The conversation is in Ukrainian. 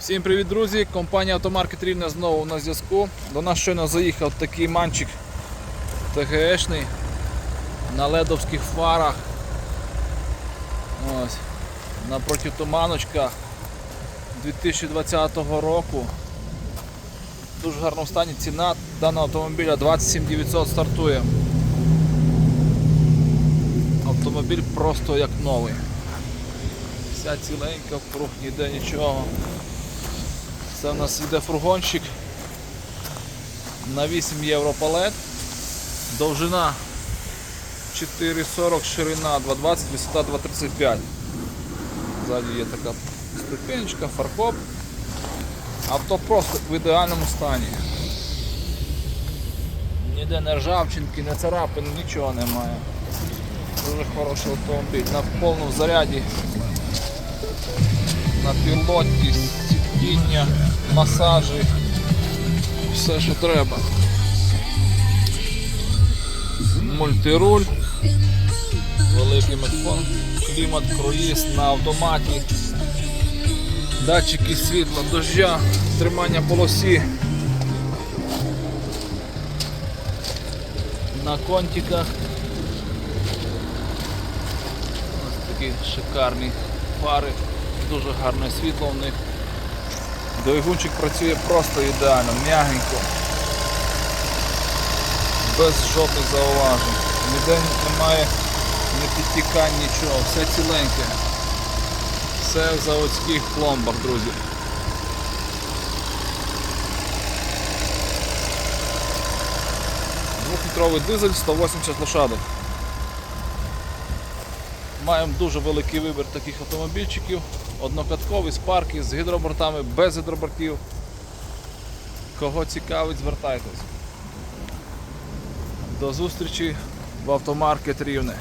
Всім привіт, друзі! Компанія Автомаркет Рівне знову на зв'язку. До нас щойно заїхав такий манчик ТГшний на ледовських фарах. Ось. На протитуманочках 2020 року. В дуже гарному стані ціна даного автомобіля 27 900 стартує. Автомобіль просто як новий. Вся ціленька, вкруг ніде нічого. Це в нас йде фургончик на 8 євро палет. Довжина 4,40, ширина 2,20, висота 2,35. Ззаді є така ступенечка, фаркоп. Авто просто в ідеальному стані. Ніде не ржавчинки, не царапин, нічого немає. Дуже хороший автомобіль. На повному заряді на пілоті, сидіння, масажі, все, що треба. Мультируль, великий микрофон, клімат, круїз на автоматі, датчики світла, дождя, тримання полосі. На контиках. Ось такі шикарні фари, дуже гарне світло в них. Двигунчик працює просто ідеально, м'ягенько, без жодних зауважень. Ніде немає не підтікань, нічого, все ціленьке. Все в заводських пломбах, друзі. Двохлітровий дизель 180 лошадок. Маємо дуже великий вибір таких автомобільчиків. Однокаткові, з парки, з гідробортами, без гідробортів. Кого цікавить, звертайтесь. До зустрічі в автомаркет Рівне.